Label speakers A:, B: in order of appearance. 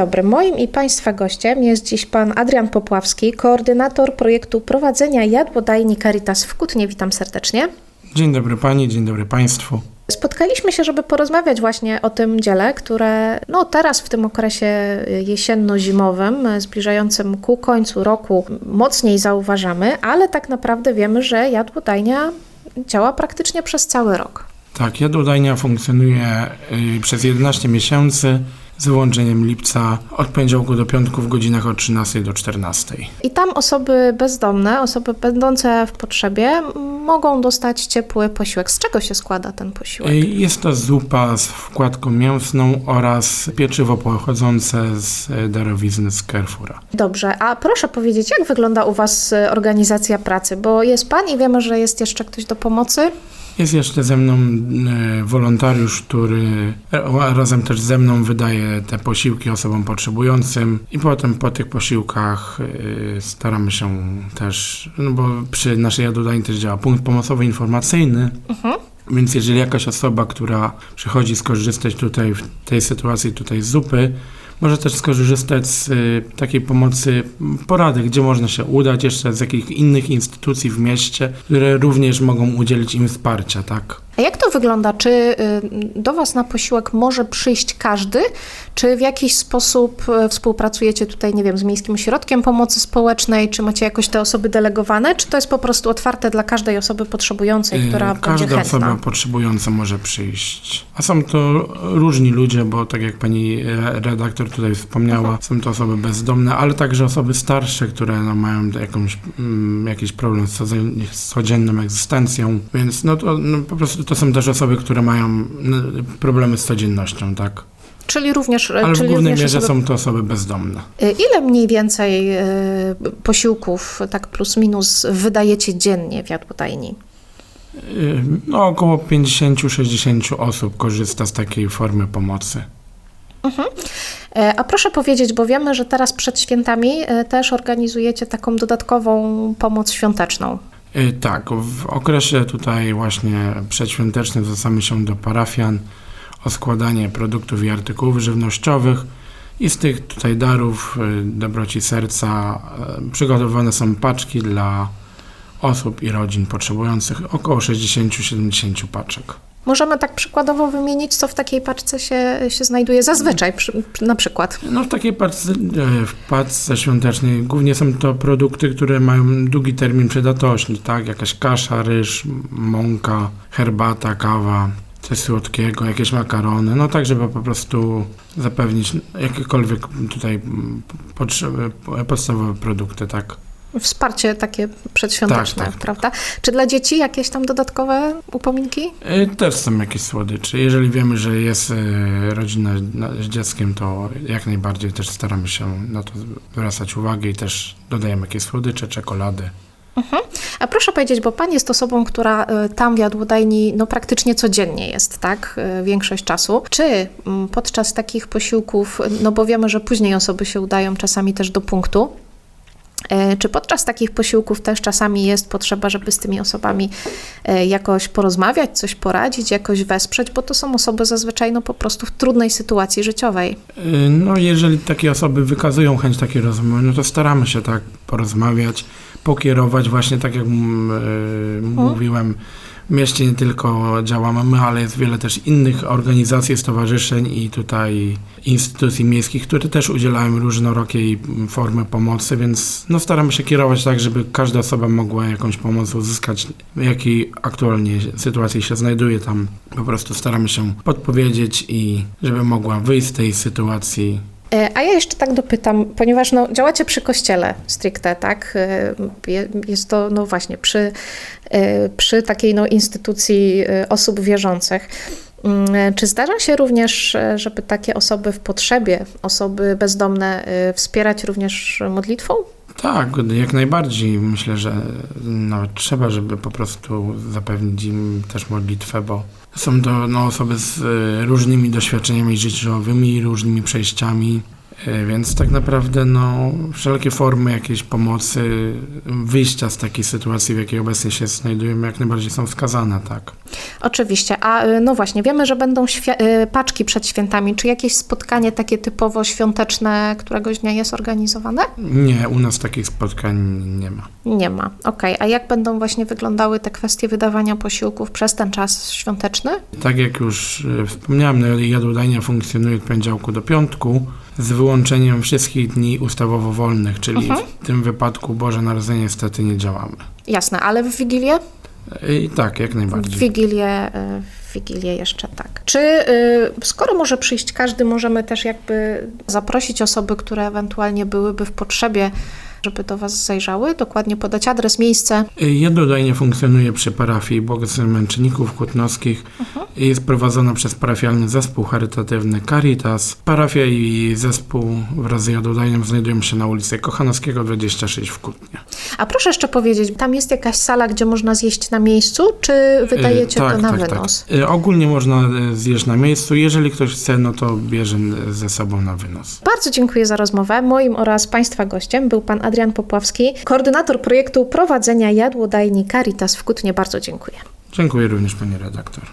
A: dobry. Moim i Państwa gościem jest dziś pan Adrian Popławski, koordynator projektu prowadzenia jadłodajni Caritas w Kutnie. Witam serdecznie.
B: Dzień dobry Pani, dzień dobry Państwu.
A: Spotkaliśmy się, żeby porozmawiać właśnie o tym dziele, które no teraz w tym okresie jesienno-zimowym, zbliżającym ku końcu roku, mocniej zauważamy, ale tak naprawdę wiemy, że jadłodajnia działa praktycznie przez cały rok.
B: Tak, jadłodajnia funkcjonuje y, przez 11 miesięcy z wyłączeniem lipca od poniedziałku do piątku w godzinach od 13 do 14.
A: I tam osoby bezdomne, osoby będące w potrzebie, mogą dostać ciepły posiłek. Z czego się składa ten posiłek?
B: Jest to zupa z wkładką mięsną oraz pieczywo pochodzące z darowizny z Carrefoura.
A: Dobrze, a proszę powiedzieć, jak wygląda u Was organizacja pracy? Bo jest Pan i wiemy, że jest jeszcze ktoś do pomocy.
B: Jest jeszcze ze mną y, wolontariusz, który ra- razem też ze mną wydaje te posiłki osobom potrzebującym. I potem po tych posiłkach y, staramy się też, no bo przy naszej jadłodajni też działa punkt pomocowy informacyjny, więc jeżeli jakaś osoba, która przychodzi skorzystać tutaj w tej sytuacji tutaj z zupy, może też skorzystać z y, takiej pomocy porady, gdzie można się udać, jeszcze z jakich innych instytucji w mieście, które również mogą udzielić im wsparcia, tak?
A: A jak to wygląda? Czy y, do Was na posiłek może przyjść każdy? Czy w jakiś sposób y, współpracujecie tutaj, nie wiem, z Miejskim Ośrodkiem Pomocy Społecznej? Czy macie jakoś te osoby delegowane? Czy to jest po prostu otwarte dla każdej osoby potrzebującej, która
B: Yy,
A: będzie
B: Każda
A: chętna?
B: osoba potrzebująca może przyjść. A są to różni ludzie, bo tak jak pani redaktor tutaj wspomniała, są to osoby bezdomne, ale także osoby starsze, które no, mają jakąś, mm, jakiś problem z codzienną egzystencją, więc no to no, po prostu to są też osoby, które mają no, problemy z codziennością, tak?
A: Czyli również,
B: Ale w
A: czyli
B: głównej
A: również
B: mierze
A: osoby
B: są to osoby bezdomne.
A: Y, Ile mniej więcej y, posiłków, tak plus minus, wydajecie dziennie w jadłodajni?
B: Yy, No około 50-60 osób korzysta z takiej formy pomocy.
A: E, A proszę powiedzieć, bo wiemy, że teraz przed świętami e, też organizujecie taką dodatkową pomoc świąteczną.
B: Y, Tak, w okresie tutaj właśnie przedświątecznym zwracamy się do parafian o składanie produktów i artykułów żywnościowych i z tych tutaj darów y, dobroci serca y, przygotowane są paczki dla osób i rodzin potrzebujących, około 60-70 paczek.
A: Możemy tak przykładowo wymienić, co w takiej paczce się, się znajduje zazwyczaj, przy, na przykład.
B: No w takiej paczce, e, w paczce świątecznej głównie są to produkty, które mają długi termin przydatności, tak? Jakaś kasza, ryż, mąka, herbata, kawa, coś słodkiego, jakieś makarony, no tak, żeby po prostu zapewnić jakiekolwiek tutaj mm, potrzeby, podstawowe produkty, tak?
A: Wsparcie takie przedświąteczne,
B: Tak, tak,
A: prawda? Czy dla dzieci jakieś tam dodatkowe upominki?
B: E, Też są jakieś słodycze. Jeżeli wiemy, że jest e, rodzina na- z dzieckiem, to jak najbardziej też staramy się na to zwracać uwagę i też dodajemy jakieś słodycze, czekolady.
A: A proszę powiedzieć, bo Pan jest osobą, która y, tam w jadłodajni no, praktycznie codziennie jest, tak? Większość czasu. Czy mm, podczas takich posiłków, no bo wiemy, że później osoby się udają czasami też do punktu, e, czy podczas takich posiłków też czasami jest potrzeba, żeby z tymi osobami e, jakoś porozmawiać, coś poradzić, jakoś wesprzeć, bo to są osoby zazwyczaj no, po prostu w trudnej sytuacji życiowej.
B: Y, No, jeżeli takie osoby wykazują chęć takiej rozmowy, no to staramy się tak porozmawiać, pokierować właśnie tak jak mm, y, mówiłem. Mieście nie tylko działamy my, ale jest wiele też innych organizacji, stowarzyszeń i tutaj instytucji miejskich, które też udzielają różnorakiej formy pomocy, więc no, staramy się kierować tak, żeby każda osoba mogła jakąś pomoc uzyskać, w jakiej aktualnie sytuacji się znajduje tam. Po prostu staramy się podpowiedzieć i żeby mogła wyjść z tej sytuacji
A: A ja jeszcze tak dopytam, ponieważ no, działacie przy kościele stricte, tak? E, je- Jest to, no właśnie, przy, e, przy takiej no, instytucji e, osób wierzących. Mm, e, Czy zdarza się również, e, żeby takie osoby w potrzebie, osoby bezdomne, e, wspierać również modlitwą?
B: Tak, jak najbardziej. Myślę, że nawet trzeba, żeby po prostu zapewnić im też modlitwę, bo są to no, osoby z e, różnymi doświadczeniami życiowymi, różnymi przejściami. E, Więc tak naprawdę no, wszelkie formy jakiejś pomocy, wyjścia z takiej sytuacji, w jakiej obecnie się znajdujemy, jak najbardziej są wskazane, tak.
A: Oczywiście, a y, no właśnie, wiemy, że będą y, paczki przed świętami. Czy jakieś spotkanie takie typowo świąteczne któregoś dnia jest organizowane?
B: Nie, u nas takich spotkań nie ma.
A: Nie ma. Okej, a jak będą właśnie wyglądały te kwestie wydawania posiłków przez ten czas świąteczny?
B: Tak jak już e, wspomniałem, no, jadłodajnia funkcjonuje od poniedziałku do piątku, z wyłączeniem wszystkich dni ustawowo wolnych, czyli w tym wypadku Boże Narodzenie niestety nie działamy.
A: Jasne, ale w Wigilię?
B: E, I tak, jak
A: W
B: najbardziej.
A: Wigilię, y, w Wigilię jeszcze tak. Czy y, skoro może przyjść każdy, możemy też jakby zaprosić osoby, które ewentualnie byłyby w potrzebie, żeby do Was zajrzały? Dokładnie podać adres, miejsce.
B: Jadłodajnia funkcjonuje przy parafii Bogacych Męczenników Kutnowskich i jest prowadzona przez parafialny zespół charytatywny Caritas. Parafia i zespół wraz z jadłodajnią znajdują się na ulicy Kochanowskiego 26 w Kutnie.
A: A proszę jeszcze powiedzieć, tam jest jakaś sala, gdzie można zjeść na miejscu, czy wydajecie
B: E,
A: to na wynos?
B: Tak. E, Ogólnie można zjeść na miejscu. Jeżeli ktoś chce, no to bierze ze sobą na wynos.
A: Bardzo dziękuję za rozmowę. Moim oraz Państwa gościem był Pan Adrian Popławski, koordynator projektu prowadzenia jadłodajni Caritas w Kutnie. Bardzo dziękuję.
B: Dziękuję również pani redaktor.